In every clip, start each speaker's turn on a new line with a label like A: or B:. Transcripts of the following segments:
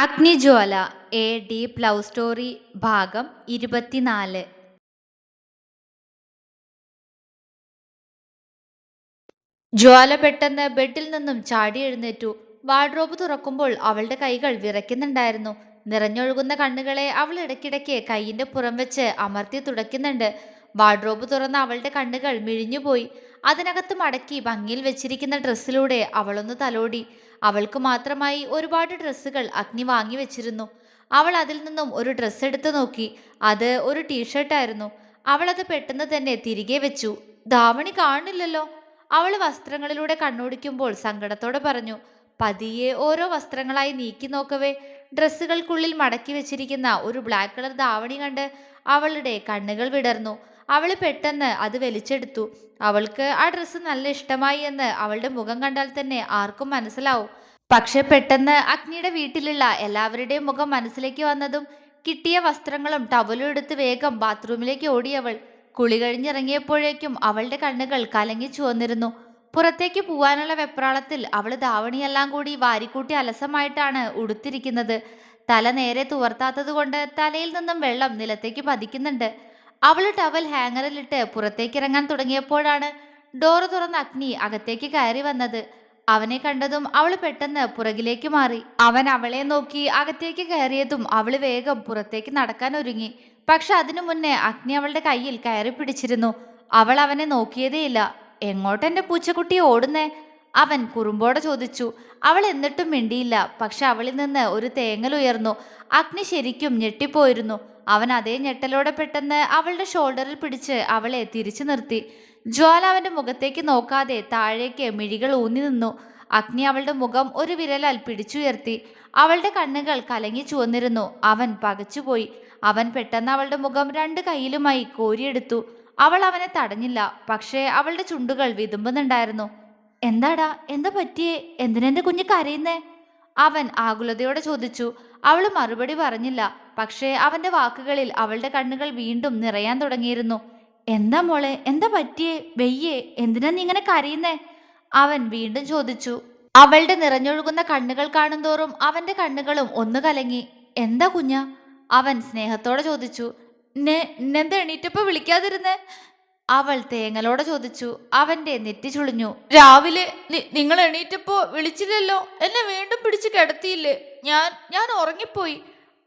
A: Agnijwala a deep love story ഭാഗം ഇരുപത്തിനാല്. ജ്വാല പെട്ടെന്ന് ബെഡിൽ നിന്നും ചാടി എഴുന്നേറ്റു. വാർഡ്രോബ് തുറക്കുമ്പോൾ അവളുടെ കൈകൾ വിറയ്ക്കുന്നുണ്ടായിരുന്നു. നിറഞ്ഞൊഴുകുന്ന കണ്ണുകളെ അവൾ ഇടയ്ക്കിടയ്ക്ക് കൈയിന്റെ പുറം വെച്ച് അമർത്തി തുടയ്ക്കുന്നുണ്ട്. വാർഡ്രോബ് തുറന്ന അവളുടെ കണ്ണുകൾ മിഴിഞ്ഞുപോയി. അതിനകത്ത് മടക്കി ഭംഗിയിൽ വെച്ചിരിക്കുന്ന ഡ്രസ്സിലൂടെ അവളൊന്ന് തലോടി. അവൾക്ക് മാത്രമായി ഒരുപാട് ഡ്രസ്സുകൾ അഗ്നി വാങ്ങി വെച്ചിരുന്നു. അവൾ അതിൽ നിന്നും ഒരു ഡ്രസ്സ് എടുത്തു നോക്കി. അത് ഒരു ടീഷർട്ടായിരുന്നു അവൾ അത് പെട്ടെന്ന് തന്നെ തിരികെ വെച്ചു. ധാവണി കാണില്ലല്ലോ അവൾ വസ്ത്രങ്ങളിലൂടെ കണ്ണോടിക്കുമ്പോൾ സങ്കടത്തോടെ പറഞ്ഞു പതിയെ ഓരോ വസ്ത്രങ്ങളായി നീക്കി നോക്കവേ. ഡ്രസ്സുകൾക്കുള്ളിൽ മടക്കി വെച്ചിരിക്കുന്ന ഒരു ബ്ലാക്ക് കളർ ധാവണി കണ്ട് അവളുടെ കണ്ണുകൾ വിടർന്നു. അവൾ പെട്ടെന്ന് അത് വലിച്ചെടുത്തു. അവൾക്ക് ആ ഡ്രസ്സ് നല്ല ഇഷ്ടമായി എന്ന് അവളുടെ മുഖം കണ്ടാൽ തന്നെ ആർക്കും മനസ്സിലാവും. പക്ഷെ പെട്ടെന്ന് അഗ്നിയുടെ വീട്ടിലുള്ള എല്ലാവരുടെയും മുഖം മനസ്സിലേക്ക് വന്നതും കിട്ടിയ വസ്ത്രങ്ങളും ടവലും എടുത്ത് വേഗം ബാത്റൂമിലേക്ക് ഓടിയവൾ കുളി കഴിഞ്ഞിറങ്ങിയപ്പോഴേക്കും അവളുടെ കണ്ണുകൾ കലങ്ങി ചുവന്നിരുന്നു. പുറത്തേക്ക് പോവാനുള്ള വെപ്രാളത്തിൽ അവൾ ധാവണിയെല്ലാം കൂടി വാരിക്കൂട്ടി അലസമായിട്ടാണ് ഉടുത്തിരിക്കുന്നത്. തല നേരെ തുവർത്താത്തത് കൊണ്ട് തലയിൽ നിന്നും വെള്ളം നിലത്തേക്ക് പതിക്കുന്നുണ്ട്. അവൾ ടവൽ ഹാങ്ങറിലിട്ട് പുറത്തേക്ക് ഇറങ്ങാൻ തുടങ്ങിയപ്പോഴാണ് ഡോറ് തുറന്ന് അഗ്നി അകത്തേക്ക് കയറി വന്നത്. അവനെ കണ്ടതും അവൾ പെട്ടെന്ന് പുറകിലേക്ക് മാറി. അവൻ അവളെ നോക്കി അകത്തേക്ക് കയറിയതും അവൾ വേഗം പുറത്തേക്ക് നടക്കാൻ ഒരുങ്ങി. പക്ഷെ അതിനു മുന്നേ അഗ്നി അവളുടെ കയ്യിൽ കയറി പിടിച്ചിരുന്നു. അവൾ അവനെ നോക്കിയതേയില്ല. എങ്ങോട്ടെന്റെ പൂച്ചക്കുട്ടി ഓടുന്നേ? അവൻ കുറുമ്പോടെ ചോദിച്ചു അവൾ എന്നിട്ടും മിണ്ടിയില്ല പക്ഷെ അവളിൽ നിന്ന് ഒരു തേങ്ങൽ ഉയർന്നു അഗ്നി ശരിക്കും ഞെട്ടിപ്പോയിരുന്നു. അവൻ അതേ ഞെട്ടലോടെ പെട്ടെന്ന് അവളുടെ ഷോൾഡറിൽ പിടിച്ച് അവളെ തിരിച്ചു നിർത്തി. ജ്വാല അവന്റെ മുഖത്തേക്ക് നോക്കാതെ താഴേക്ക് മിഴികൾ ഊന്നി നിന്നു. അഗ്നി അവളുടെ മുഖം ഒരു വിരലാൽ പിടിച്ചുയർത്തി. അവളുടെ കണ്ണുകൾ കലങ്ങി ചുവന്നിരുന്നു. അവൻ പകച്ചുപോയി. അവൻ പെട്ടെന്ന് അവളുടെ മുഖം രണ്ട് കൈയിലുമായി കോരിയെടുത്തു. അവൾ അവനെ തടഞ്ഞില്ല പക്ഷേ അവളുടെ ചുണ്ടുകൾ വിതുമ്പുന്നുണ്ടായിരുന്നു. എന്താടാ എന്താ പറ്റിയേ? എന്തിനെന്റെ കുഞ്ഞ് കരയുന്നേ? അവൻ ആകുലതയോടെ ചോദിച്ചു. അവൾ മറുപടി പറഞ്ഞില്ല. പക്ഷേ അവന്റെ വാക്കുകളിൽ അവളുടെ കണ്ണുകൾ വീണ്ടും നിറയാൻ തുടങ്ങിയിരുന്നു. എന്താ മോളെ എന്താ പറ്റിയേ? വെയ്യേ എന്തിനാ നീ ഇങ്ങനെ കരയുന്നേ? അവൻ വീണ്ടും ചോദിച്ചു. അവളുടെ നിറഞ്ഞൊഴുകുന്ന കണ്ണുകൾ കാണുന്തോറും അവന്റെ കണ്ണുകളും ഒന്ന് കലങ്ങി. എന്താ കുഞ്ഞ? അവൻ സ്നേഹത്തോടെ ചോദിച്ചു. നെ നെന്താ എണീറ്റപ്പോ വിളിക്കാതിരുന്നേ? അവൾ തേങ്ങലോടെ ചോദിച്ചു അവന്റെ നെറ്റി ചുളിഞ്ഞു. രാവിലെ നിങ്ങൾ എണീറ്റപ്പോ വിളിച്ചില്ലല്ലോ? എന്നെ വീണ്ടും പിടിച്ച് കിടത്തിയില്ലേ? ഞാൻ ഞാൻ ഉറങ്ങിപ്പോയി.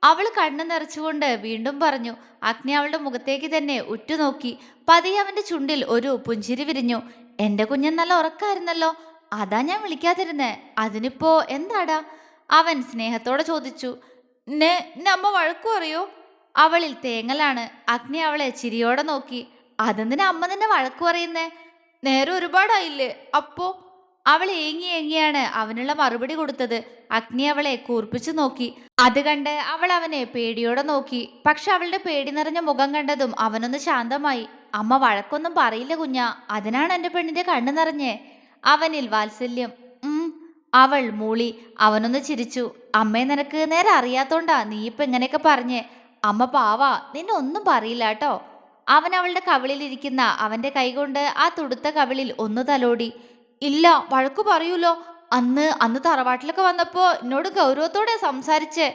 A: അവൾ കണ്ണു നിറച്ചുകൊണ്ട് വീണ്ടും പറഞ്ഞു അഗ്നി അവളുടെ മുഖത്തേക്ക് തന്നെ ഉറ്റുനോക്കി പതിയെ അവന്റെ ചുണ്ടിൽ ഒരു പുഞ്ചിരി വിരിഞ്ഞു. എന്റെ കുഞ്ഞൻ നല്ല ഉറക്കായിരുന്നല്ലോ അതാ ഞാൻ വിളിക്കാതിരുന്നേ അതിനിപ്പോ എന്താടാ? അവൻ സ്നേഹത്തോടെ ചോദിച്ചു നെ അമ്മ വഴക്കു അറിയോ അവളിൽ തേങ്ങലാണ് അഗ്നി അവളെ ചിരിയോടെ നോക്കി അതെന്തിനാ അമ്മ നിന്നെ വഴക്ക് പറയുന്നേ? നേരെ ഒരുപാടായില്ലേ? അപ്പോ അവൾ ഏങ്ങി ഏങ്ങിയാണ് അവനുള്ള മറുപടി കൊടുത്തത്. അഗ്നി അവളെ കൂർപ്പിച്ചു നോക്കി. അത് കണ്ട് അവൾ അവനെ പേടിയോടെ നോക്കി. പക്ഷെ അവളുടെ പേടി നിറഞ്ഞ മുഖം കണ്ടതും അവനൊന്ന് ശാന്തമായി. അമ്മ വഴക്കൊന്നും പറയില്ല കുഞ്ഞ. അതിനാണ് എന്റെ പെണ്ണിന്റെ കണ്ണു നിറഞ്ഞേ. അവനിൽ വാത്സല്യം. ഉം. അവൾ മൂളി. അവനൊന്ന് ചിരിച്ചു. അമ്മയെ നിനക്ക് നേരെ അറിയാത്തോണ്ടാ നീ ഇപ്പൊ ഇങ്ങനെയൊക്കെ പറഞ്ഞേ. അമ്മ പാവാ നിന്നെ ഒന്നും പറയില്ല കേട്ടോ. അവൻ അവളുടെ കവിളിലിരിക്കുന്ന അവന്റെ കൈകൊണ്ട് ആ തുടുത്ത കവിളിൽ ഒന്ന് തലോടി. ഇല്ല വഴക്കു പറയൂലോ? അന്ന് അന്ന് തറവാട്ടിലൊക്കെ വന്നപ്പോ എന്നോട് ഗൗരവത്തോടെ സംസാരിച്ചേ.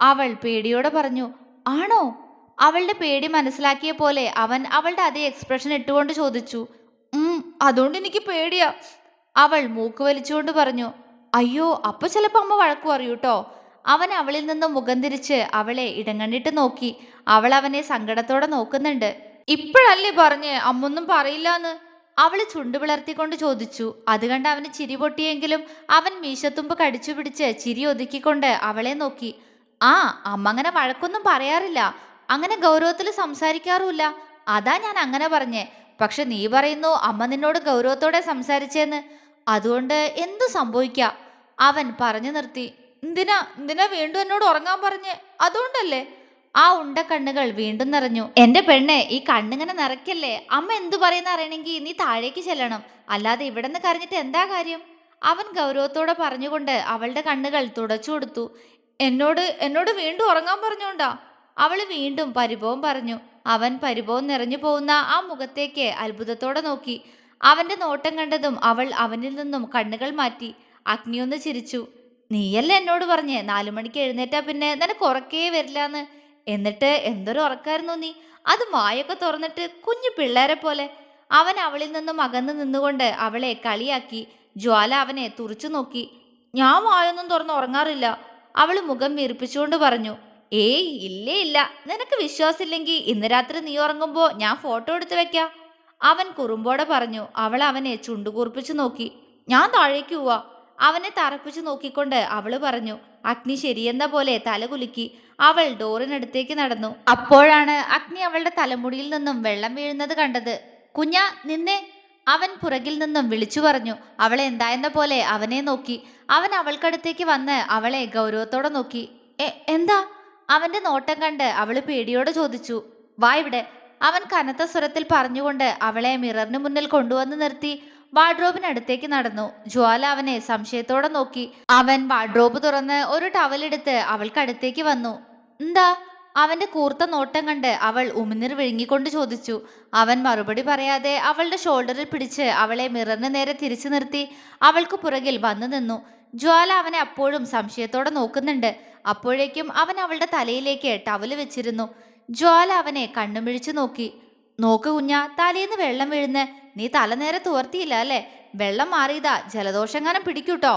A: അവൾ പേടിയോടെ പറഞ്ഞു ആണോ? അവളുടെ പേടി മനസ്സിലാക്കിയ പോലെ അവൻ അവളുടെ അതേ എക്സ്പ്രഷൻ ഇട്ടുകൊണ്ട് ചോദിച്ചു അതുകൊണ്ട് എനിക്ക് പേടിയാ. അവൾ മൂക്ക് വലിച്ചുകൊണ്ട് പറഞ്ഞു അയ്യോ അപ്പൊ ചിലപ്പോ അമ്മ വഴക്കു പറയൂട്ടോ അവൻ അവളിൽ നിന്നും മുഖം തിരിച്ച് അവളെ ഇടങ്ങണ്ണിട്ട് നോക്കി. അവൾ അവനെ സങ്കടത്തോടെ നോക്കുന്നുണ്ട്. ഇപ്പോഴല്ലേ പറഞ്ഞ് അമ്മൊന്നും പറയില്ലാന്ന്. അവൾ ചുണ്ടു പിളർത്തിക്കൊണ്ട് ചോദിച്ചു. അത് കണ്ട് അവന് ചിരി പൊട്ടിയെങ്കിലും അവൻ മീശത്തുമ്പ് കടിച്ചു പിടിച്ച് ചിരി ഒതുക്കിക്കൊണ്ട് അവളെ നോക്കി. ആ അമ്മ അങ്ങനെ വഴക്കൊന്നും പറയാറില്ല. അങ്ങനെ ഗൗരവത്തിൽ സംസാരിക്കാറുമില്ല. അതാ ഞാൻ അങ്ങനെ പറഞ്ഞേ. പക്ഷെ നീ പറയുന്നു അമ്മ നിന്നോട് ഗൗരവത്തോടെ സംസാരിച്ചേന്ന്. അതുകൊണ്ട് എന്തു സംഭവിക്കാം? അവൻ പറഞ്ഞു നിർത്തി. എന്തിനാ? എന്തിനാ വീണ്ടും എന്നോട് ഉറങ്ങാൻ പറഞ്ഞേ? അതുകൊണ്ടല്ലേ? ആ ഉണ്ട കണ്ണുകൾ വീണ്ടും നിറഞ്ഞു. എന്റെ പെണ്ണെ ഈ കണ്ണിങ്ങനെ നിറയ്ക്കല്ലേ? അമ്മ എന്തു പറയുന്ന അറിയണമെങ്കിൽ നീ താഴേക്ക് ചെല്ലണം. അല്ലാതെ ഇവിടെ നിന്ന് കരഞ്ഞിട്ട് എന്താ കാര്യം? അവൻ ഗൗരവത്തോടെ പറഞ്ഞുകൊണ്ട് അവളുടെ കണ്ണുകൾ തുടച്ചു കൊടുത്തു. എന്നോട് എന്നോട് വീണ്ടും ഉറങ്ങാൻ പറഞ്ഞോണ്ടാ? അവൾ വീണ്ടും പരിഭവം പറഞ്ഞു. അവൻ പരിഭവം നിറഞ്ഞു പോകുന്ന ആ മുഖത്തേക്ക് അത്ഭുതത്തോടെ നോക്കി. അവന്റെ നോട്ടം കണ്ടതും അവൾ അവനിൽ നിന്നും കണ്ണുകൾ മാറ്റി. അഗ്നിയൊന്ന് ചിരിച്ചു. നീയല്ലേ എന്നോട് പറഞ്ഞേ? നാലു മണിക്ക് എഴുന്നേറ്റാ പിന്നെ നിനക്ക് ഉറക്കേ വരില്ലാന്ന്. എന്നിട്ട് എന്തൊരു ഉറക്കായിരുന്നു നീ? അത് വായൊക്കെ തുറന്നിട്ട് കുഞ്ഞു പിള്ളേരെ പോലെ. അവൻ അവളിൽ നിന്നും അകന്നു നിന്നുകൊണ്ട് അവളെ കളിയാക്കി. ജ്വാല അവനെ തുറച്ചു നോക്കി. ഞാൻ വായൊന്നും തുറന്ന് ഉറങ്ങാറില്ല. അവൾ മുഖം വീർപ്പിച്ചുകൊണ്ട് പറഞ്ഞു ഏയ് ഇല്ലേ ഇല്ല. നിനക്ക് വിശ്വാസമില്ലെങ്കിൽ ഇന്ന് രാത്രി നീ ഉറങ്ങുമ്പോൾ ഞാൻ ഫോട്ടോ എടുത്ത് വെക്കാം. അവൻ കുറുമ്പോടെ പറഞ്ഞു അവൾ അവനെ ചുണ്ടുകൂർപ്പിച്ചു നോക്കി. ഞാൻ താഴേക്ക് പോവാ. അവനെ തറപ്പിച്ചു നോക്കിക്കൊണ്ട് അവൾ പറഞ്ഞു അഗ്നി ശരിയെന്ന പോലെ തലകുലുക്കി അവൾ ഡോറിനടുത്തേക്ക് നടന്നു. അപ്പോഴാണ് അഗ്നി അവളുടെ തലമുടിയിൽ നിന്നും വെള്ളം വീഴുന്നത് കണ്ടത്. കുഞ്ഞ നിന്നെ. അവൻ പുറകിൽ നിന്നും വിളിച്ചു പറഞ്ഞു. അവളെ എന്തായെന്ന പോലെ അവനെ നോക്കി. അവൻ അവൾക്കടുത്തേക്ക് വന്ന് അവളെ ഗൗരവത്തോടെ നോക്കി. "എ, എന്താ? അവന്റെ നോട്ടം കണ്ട് അവൾ പേടിയോടെ ചോദിച്ചു. വാ ഇവിടെ. അവൻ കനത്ത സ്വരത്തിൽ പറഞ്ഞുകൊണ്ട് അവളെ മിററിന് മുന്നിൽ കൊണ്ടുവന്ന് നിർത്തി. വാർഡ്രോബിനടുത്തേക്ക് നടന്നു. ജ്വാല അവനെ സംശയത്തോടെ നോക്കി. അവൻ വാർഡ്രോബ് തുറന്ന് ഒരു ടവലെടുത്ത് അവൾക്കടുത്തേക്ക് വന്നു. എന്താ? അവന്റെ കൂർത്ത നോട്ടം കണ്ട് അവൾ ഉമിനീർ വിഴുങ്ങിക്കൊണ്ട് ചോദിച്ചു. അവൻ മറുപടി പറയാതെ അവളുടെ ഷോൾഡറിൽ പിടിച്ച് അവളെ മിററിന് നേരെ തിരിച്ചു നിർത്തി. അവൾക്ക് പുറകിൽ വന്നു നിന്നു. ജ്വാല അവനെ അപ്പോഴും സംശയത്തോടെ നോക്കുന്നുണ്ട്. അപ്പോഴേക്കും അവൻ അവളുടെ തലയിലേക്ക് ടവൽ വെച്ചിരുന്നു. ജ്വാല അവനെ കണ്ണുമിഴിച്ചു നോക്കി. നോക്ക് കുഞ്ഞ തലേന്ന് വെള്ളം വീഴുന്ന്. നീ തലനേരെ തുവർത്തിയില്ല അല്ലേ? വെള്ളം മാറിയതാ ജലദോഷങ്ങാനം പിടിക്കൂട്ടോ.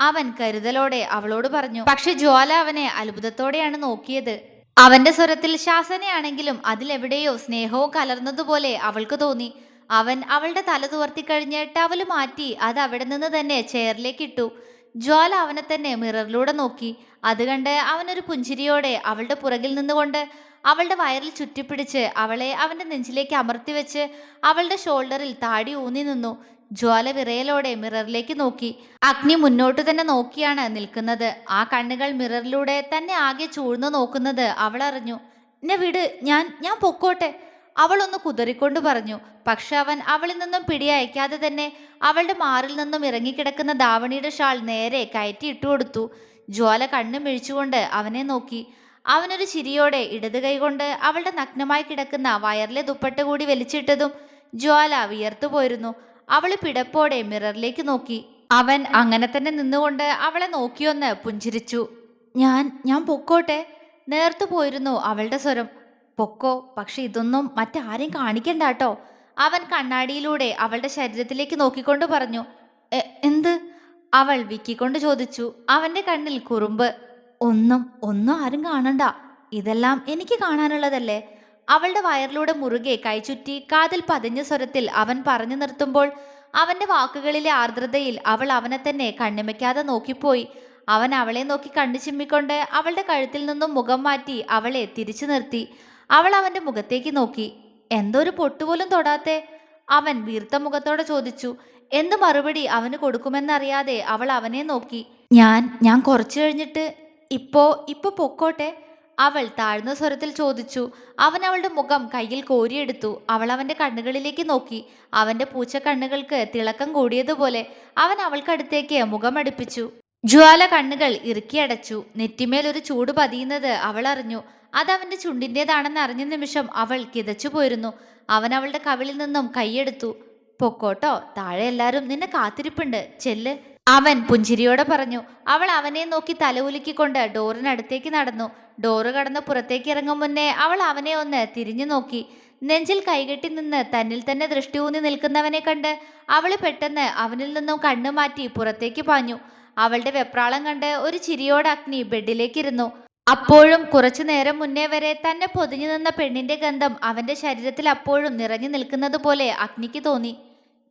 A: അവൻ കരുതലോടെ അവളോട് പറഞ്ഞു പക്ഷെ ജ്വാല അവനെ അത്ഭുതത്തോടെയാണ് നോക്കിയത്. അവന്റെ സ്വരത്തിൽ ശാസനയാണെങ്കിലും അതിലെവിടെയോ സ്നേഹവും കലർന്നതുപോലെ അവൾക്ക് തോന്നി. അവൻ അവളുടെ തല തുവർത്തിക്കഴിഞ്ഞ് ടവൽ മാറ്റി അത് അവിടെ നിന്ന് തന്നെ ചെയറിലേക്ക് ഇട്ടു. ജ്വാല അവനെ തന്നെ മിററിലൂടെ നോക്കി. അത് കണ്ട് അവനൊരു പുഞ്ചിരിയോടെ അവളുടെ പുറകിൽ നിന്നുകൊണ്ട് അവളുടെ വയറിൽ ചുറ്റിപ്പിടിച്ച് അവളെ അവന്റെ നെഞ്ചിലേക്ക് അമർത്തി വെച്ച് അവളുടെ ഷോൾഡറിൽ താടി ഊന്നി നിന്നു. ജ്വാല വിറയലോടെ മിററിലേക്ക് നോക്കി. അഗ്നി മുന്നോട്ട് തന്നെ നോക്കിയാണ് നിൽക്കുന്നത്. ആ കണ്ണുകൾ മിററിലൂടെ തന്നെ ആകെ ചൂഴ്ന്നു നോക്കുന്നത് അവൾ അറിഞ്ഞു എന്നെ വിട് ഞാൻ ഞാൻ പൊക്കോട്ടെ. അവളൊന്ന് കുതറിക്കൊണ്ട് പറഞ്ഞു പക്ഷെ അവൻ അവളിൽ നിന്നും പിടിയയക്കാതെ തന്നെ അവളുടെ മാറിൽ നിന്നും ഇറങ്ങിക്കിടക്കുന്ന ദാവണിയുടെ ഷാൾ നേരെ കയറ്റി ഇട്ടുകൊടുത്തു ജ്വാല കണ്ണു മിഴിച്ചുകൊണ്ട് അവനെ നോക്കി. അവനൊരു ചിരിയോടെ ഇടത് കൈകൊണ്ട് അവളുടെ നഗ്നമായി കിടക്കുന്ന വയറിലെ ദുപ്പട്ട കൂടി വലിച്ചിട്ടതും ജ്വാല വിയർത്തു പോയിരുന്നു. അവൾ പിടപ്പോടെ മിററിലേക്ക് നോക്കി. അവൻ അങ്ങനെ തന്നെ നിന്നുകൊണ്ട് അവളെ നോക്കിയൊന്ന് പുഞ്ചിരിച്ചു. ഞാൻ ഞാൻ പൊക്കോട്ടെ. നേർത്തു പോയിരുന്നു അവളുടെ സ്വരം. പൊക്കോ പക്ഷെ ഇതൊന്നും മറ്റാരെയും കാണിക്കണ്ട കേട്ടോ. അവൻ കണ്ണാടിയിലൂടെ അവളുടെ ശരീരത്തിലേക്ക് നോക്കിക്കൊണ്ട് പറഞ്ഞു എന്ത്? അവൾ വിക്കിക്കൊണ്ട് ചോദിച്ചു അവന്റെ കണ്ണിൽ കുറുമ്പ്. ഒന്നും ഒന്നും ആരും കാണണ്ട. ഇതെല്ലാം എനിക്ക് കാണാനുള്ളതല്ലേ? അവളുടെ വയറിലൂടെ മുറുകെ കൈചുറ്റി കാതിൽ പതിഞ്ഞ സ്വരത്തിൽ അവൻ പറഞ്ഞു നിർത്തുമ്പോൾ അവന്റെ വാക്കുകളിലെ ആർദ്രതയിൽ അവൾ അവനെ തന്നെ കണ്ണിമയ്ക്കാതെ നോക്കിപ്പോയി. അവൻ അവളെ നോക്കി കണ്ണു ചിമ്മിക്കൊണ്ട് അവളുടെ കഴുത്തിൽ നിന്നും മുഖം മാറ്റി അവളെ തിരിച്ചു നിർത്തി. അവൾ അവന്റെ മുഖത്തേക്ക് നോക്കി. എന്തൊരു പൊട്ടുപോലും തൊടാത്തെ? അവൻ വീർത്ത മുഖത്തോടെ ചോദിച്ചു. എന്ത് മറുപടി അവന് കൊടുക്കുമെന്നറിയാതെ അവൾ അവനെ നോക്കി. ഞാൻ ഞാൻ കുറച്ചു കഴിഞ്ഞിട്ട് ഇപ്പോ ഇപ്പൊ പൊക്കോട്ടെ? അവൾ താഴ്ന്ന സ്വരത്തിൽ ചോദിച്ചു. അവൻ അവളുടെ മുഖം കയ്യിൽ കോരിയെടുത്തു. അവൾ അവന്റെ കണ്ണുകളിലേക്ക് നോക്കി. അവന്റെ പൂച്ച കണ്ണുകൾക്ക് തിളക്കം കൂടിയതുപോലെ അവൻ അവൾക്കടുത്തേക്ക് മുഖമടുപ്പിച്ചു. ജ്വാല കണ്ണുകൾ ഇറുക്കിയടച്ചു. നെറ്റിമേൽ ഒരു ചൂട് പതിയുന്നത് അവൾ അറിഞ്ഞു. അതവന്റെ ചുണ്ടിന്റെതാണെന്ന് അറിഞ്ഞ നിമിഷം അവൾ കിതച്ചു പോയിരുന്നു. അവൻ അവളുടെ കവിളിൽ നിന്നും കൈയെടുത്തു. പൊക്കോട്ടോ താഴെ എല്ലാവരും നിന്നെ കാത്തിരിപ്പുണ്ട്. ചെല്ല്. അവൻ പുഞ്ചിരിയോടെ പറഞ്ഞു. അവൾ അവനെ നോക്കി തലകുലുക്കിക്കൊണ്ട് ഡോറിനടുത്തേക്ക് നടന്നു. ഡോറ് കടന്ന് പുറത്തേക്ക് ഇറങ്ങും മുന്നേ അവൾ അവനെ ഒന്ന് തിരിഞ്ഞു നോക്കി. നെഞ്ചിൽ കൈകെട്ടി നിന്ന് തന്നിൽ തന്നെ ദൃഷ്ടി ഊന്നി നിൽക്കുന്നവനെ കണ്ട് അവൾ പെട്ടെന്ന് അവനിൽ നിന്നും കണ്ണു മാറ്റി പുറത്തേക്ക് പാഞ്ഞു. അവളുടെ വെപ്രാളം കണ്ട് ഒരു ചിരിയോടെ അഗ്നി ബെഡിലേക്കിരുന്നു. അപ്പോഴും കുറച്ചു നേരം മുന്നേ വരെ തന്നെ പൊതിഞ്ഞു നിന്ന പെണ്ണിന്റെ ഗന്ധം അവന്റെ ശരീരത്തിൽ അപ്പോഴും നിറഞ്ഞു നിൽക്കുന്നത് പോലെ അഗ്നിക്ക് തോന്നി.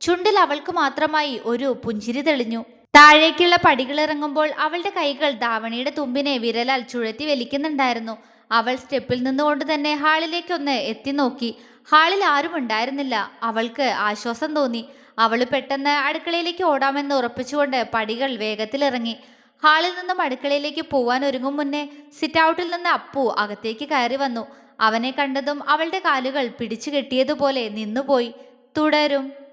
A: ചുണ്ടിൽ അവൾക്ക് മാത്രമായി ഒരു പുഞ്ചിരി തെളിഞ്ഞു. താഴേക്കുള്ള പടികൾ ഇറങ്ങുമ്പോൾ അവളുടെ കൈകൾ ധാവണിയുടെ തുമ്പിനെ വിരലാൽ ചുഴത്തി വലിക്കുന്നുണ്ടായിരുന്നു. അവൾ സ്റ്റെപ്പിൽ നിന്നുകൊണ്ട് തന്നെ ഹാളിലേക്കൊന്ന് എത്തി നോക്കി. ഹാളിൽ ആരും ഉണ്ടായിരുന്നില്ല അവൾക്ക് ആശ്വാസം തോന്നി. അവൾ പെട്ടെന്ന് അടുക്കളയിലേക്ക് ഓടാമെന്ന് ഉറപ്പിച്ചുകൊണ്ട് പടികൾ വേഗത്തിലിറങ്ങി. ഹാളിൽ നിന്നും അടുക്കളയിലേക്ക് പോവാൻ ഒരുങ്ങും മുന്നേ സിറ്റൗട്ടിൽ നിന്ന് അപ്പു അകത്തേക്ക് കയറി വന്നു. അവനെ കണ്ടതും അവളുടെ കാലുകൾ പിടിച്ചു കെട്ടിയതുപോലെ നിന്നുപോയി. തുടരും.